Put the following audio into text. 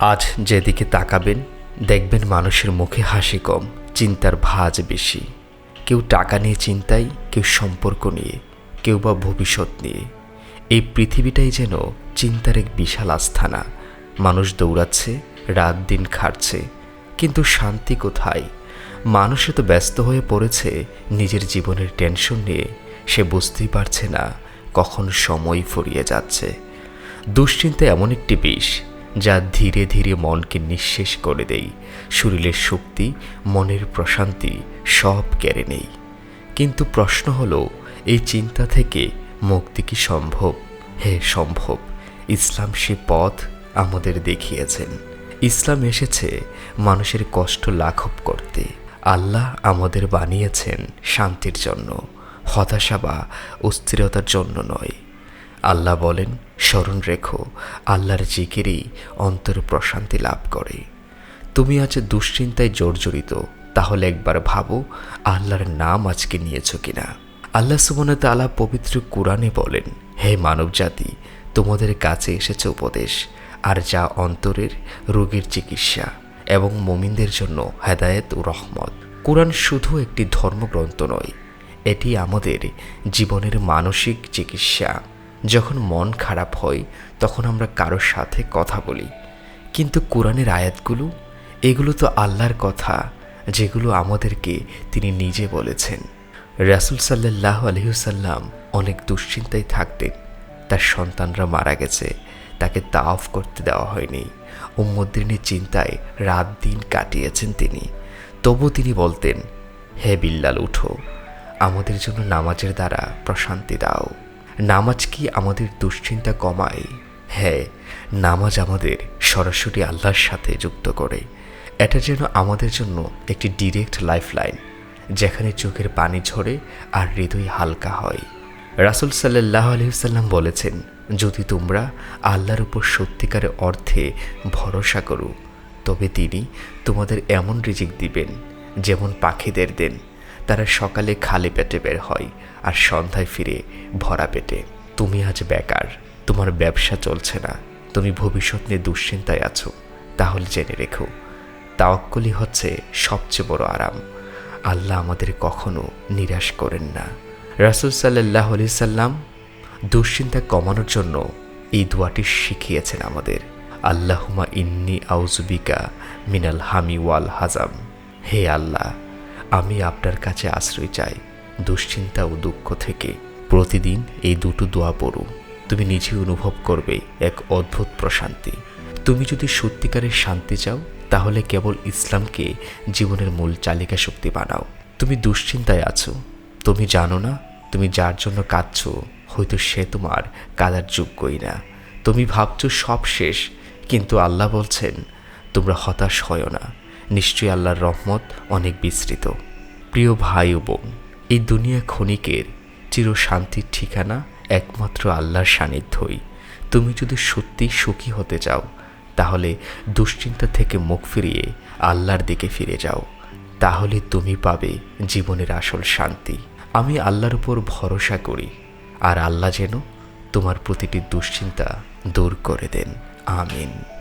আজ যেদিকে তাকাবেন, দেখবেন মানুষের মুখে হাসি কম, চিন্তার ভাঁজ বেশি। কেউ টাকা নিয়ে চিন্তায়, কেউ সম্পর্ক নিয়ে, কেউ বা ভবিষ্যৎ নিয়ে। এই পৃথিবীটাই যেন চিন্তার এক বিশাল আস্থানা। মানুষ দৌড়াচ্ছে, রাত দিন খাটছে, কিন্তু শান্তি কোথায়? মানুষে তো ব্যস্ত হয়ে পড়েছে, নিজের জীবনের টেনশন নিয়ে। সে বুঝতেই পারছে না কখন সময় ফুরিয়ে যাচ্ছে। দুশ্চিন্তা এমন একটি বিষ যা ধীরে ধীরে মনকে নিঃশেষ করে দেয়। শরীরের শক্তি, মনের প্রশান্তি সব কেড়ে নেই কিন্তু প্রশ্ন হলো, এই চিন্তা থেকে মুক্তি কি সম্ভব? হে সম্ভব, ইসলাম সে পথ আমাদের দেখিয়েছেন। ইসলাম এসেছে মানুষের কষ্ট লাঘব করতে। আল্লাহ আমাদের বানিয়েছেন শান্তির জন্য, হতাশা বা অস্থিরতার জন্য নয়। আল্লাহ বলেন স্মরণ রেখো, আল্লাহর জিকিরই অন্তর প্রশান্তি লাভ করে। তুমি আজ দুশ্চিন্তায় জর্জরিত, তাহলে একবার ভাবো, আল্লাহর নাম আজকে নিয়েছ কিনা? আল্লাহ সুবনে তালা পবিত্র কোরআনে বলেন, হে মানবজাতি, তোমাদের কাছে এসেছে উপদেশ, আর যা অন্তরের রোগের চিকিৎসা এবং মমিনদের জন্য হেদায়েত ও রহমত। কোরআন শুধু একটি ধর্মগ্রন্থ নয়, এটি আমাদের জীবনের মানসিক চিকিৎসা। যখন মন খারাপ হয়, তখন আমরা কারোর সাথে কথা বলি। কিন্তু কোরআনের আয়াতগুলো, এগুলো তো আল্লাহর কথা, যেগুলো আমাদেরকে তিনি নিজে বলেছেন। রাসুল সাল্লাহ আলহিউসাল্লাম অনেক দুশ্চিন্তায় থাকতেন। তার সন্তানরা মারা গেছে, তাকে তাওফ করতে দেওয়া হয়নি। উম্মদ্দিনের চিন্তায় রাত দিন কাটিয়েছেন তিনি। তবু তিনি বলতেন, হে বিল্লাল, উঠো। আমাদের জন্য নামাজের দ্বারা প্রশান্তি দাও। নামাজ কি আমাদের দুশ্চিন্তা কমায়? হ্যাঁ নামাজ আমাদের সরাসরি আল্লাহর সাথে যুক্ত করে। এটা যেন আমাদের জন্য একটি ডিরেক্ট লাইফ লাইন যেখানে চোখের পানি ঝরে আর হৃদয় হালকা হয়। রাসুল সাল্লাহ আলহিসাল্লাম বলেছেন, যদি তোমরা আল্লাহর উপর সত্যিকারের অর্থে ভরসা করো, তবে তিনি তোমাদের এমন রিজিক দিবেন, যেমন পাখিদের দেন। তারা সকালে খালি পেটে বের হয় আর সন্ধ্যায় ফিরে ভরা পেটে। তুমি আজ বেকার, তোমার ব্যবসা চলছে না, তুমি ভবিষ্যৎ নিয়ে দুশ্চিন্তায় আছো, তাহলে জেনে রেখো তাওয়াক্কলি হচ্ছে সবচেয়ে বড় আরাম। আল্লাহ আমাদের কখনো নিরাশ করেন না। রাসুল সাল্লাহ আলি সাল্লাম দুশ্চিন্তা কমানোর জন্য এই দোয়াটি শিখিয়েছেন আমাদের। আল্লাহুমা ইন্নি আউজুবিকা মিনাল হামি ওয়াল হাজাম হে আল্লাহ আমি আপনার কাছে আশ্রয় চাই, দুশ্চিন্তা ও দুঃখ থেকে। প্রতিদিন এই দুটো দোয়া পড়ো তুমি নিজে অনুভব করবে এক অদ্ভুত প্রশান্তি। তুমি যদি সত্যিকারের শান্তি চাও, তাহলে কেবল ইসলামকে জীবনের মূল চালিকা শক্তি বানাও। তুমি দুশ্চিন্তায় আছো। তুমি জানো না, তুমি যার জন্য কাঁদছ, হয়তো সে তোমার কাদার যোগ্যই না। তুমি ভাবছ সব শেষ, কিন্তু আল্লাহ বলছেন, তোমরা হতাশ হয় না। নিশ্চয়ই আল্লাহর রহমত অনেক বিস্তৃত। প্রিয় ভাই ও বোন, এই দুনিয়া ক্ষণিকের চির শান্তির ঠিকানা একমাত্র আল্লাহর সান্নিধ্যই। তুমি যদি সত্যি সুখী হতে চাও, তাহলে দুশ্চিন্তা থেকে মুখ ফিরিয়ে আল্লাহর দিকে ফিরে যাও। তাহলে তুমি পাবে জীবনের আসল শান্তি। আমি আল্লাহর উপর ভরসা করি, আর আল্লাহ যেন তোমার প্রতিটি দুশ্চিন্তা দূর করে দেন। আমিন।